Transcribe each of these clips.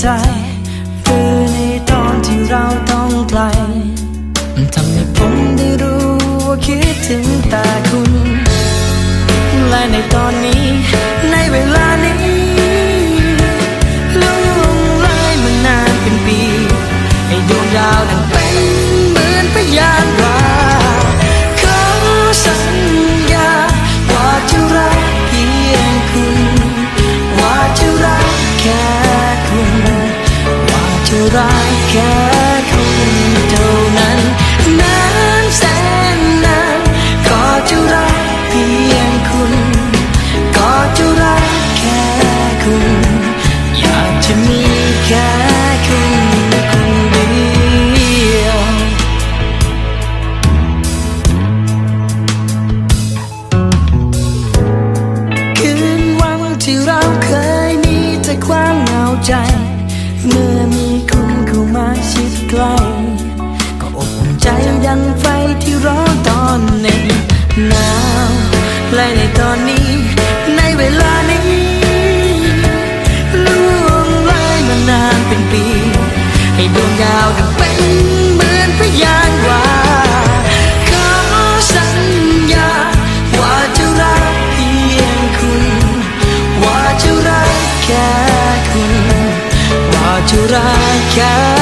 ใจหรือในตอนที่เราต้องไกลมันทำให้ผมได้รู้ว่าคิดถึงแต่คุณ และในตอนนี้ ในเวลานี้ล่วงเลยมานานเป็นปี ให้ดวงดาวดังเป็นเหมือนพยาน รักแค่คุณเท่านั้นนานแสนนานก็จะรักเพียงคุณ ก็จะรักแค่คุณ อยากจะมีแค่คุณคนเดียว คืนวันที่เราเคยมีแต่ความเหงาใจ เมื่อมีคุณ มาชิดใกล้ก็อบอุ่นใจยังไฟที่ร้อนตอนหน็บหนาวและในตอนนี้ ในเวลานี้ล่วงเลยมานานเป็นปี ให้ดวงดาวดังเป็นเหมือนพยานว่าขอสัญญาว่าจะรักเพียงคุณว่าจะรักแค่คุณว่าจะรักแค่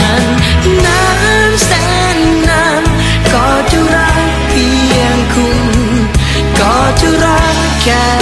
ั้น รั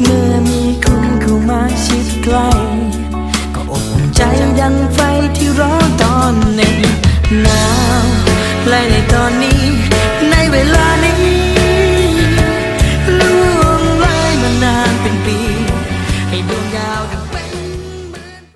เมื่อมีคุณเข้ามาชิดใกล้ก็อบอุ่นใจดังไฟที่ร้อนตอนหนึ่งหนาวไล่ในตอนนี้ในเวลา